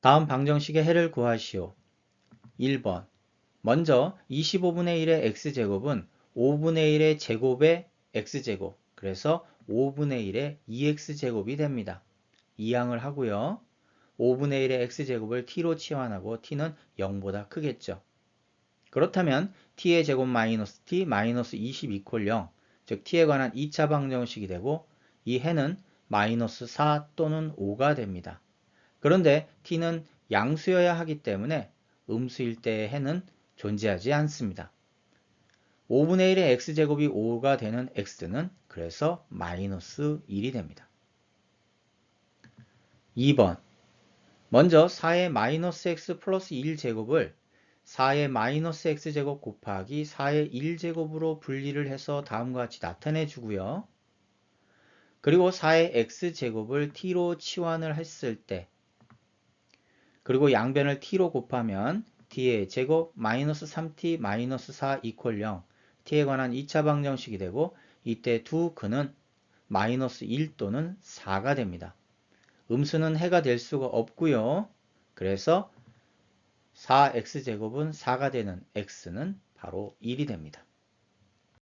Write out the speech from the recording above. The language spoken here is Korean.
다음 방정식의 해를 구하시오. 1번 먼저 25분의 1의 x제곱은 5분의 1의 제곱의 x제곱 그래서 5분의 1의 2x제곱이 됩니다. 이항을 하고요. 5분의 1의 x제곱을 t로 치환하고 t는 0보다 크겠죠. 그렇다면 t의 제곱 마이너스 t 마이너스 20 이퀄 0, 즉 t에 관한 2차 방정식이 되고 이 해는 마이너스 4 또는 5가 됩니다. 그런데 t는 양수여야 하기 때문에 음수일 때의 해는 존재하지 않습니다. 5분의 1의 x제곱이 5가 되는 x는 그래서 마이너스 1이 됩니다. 2번 먼저 4의 마이너스 x 플러스 1제곱을 4의 마이너스 x제곱 곱하기 4의 1제곱으로 분리를 해서 다음과 같이 나타내 주고요. 그리고 4의 x제곱을 t로 치환을 했을 때 그리고 양변을 t로 곱하면 t의 제곱 마이너스 3t 마이너스 4 이퀄 0 t에 관한 2차 방정식이 되고 이때 두 근은 마이너스 1 또는 4가 됩니다. 음수는 해가 될 수가 없고요. 그래서 4x제곱은 4가 되는 x는 바로 1이 됩니다.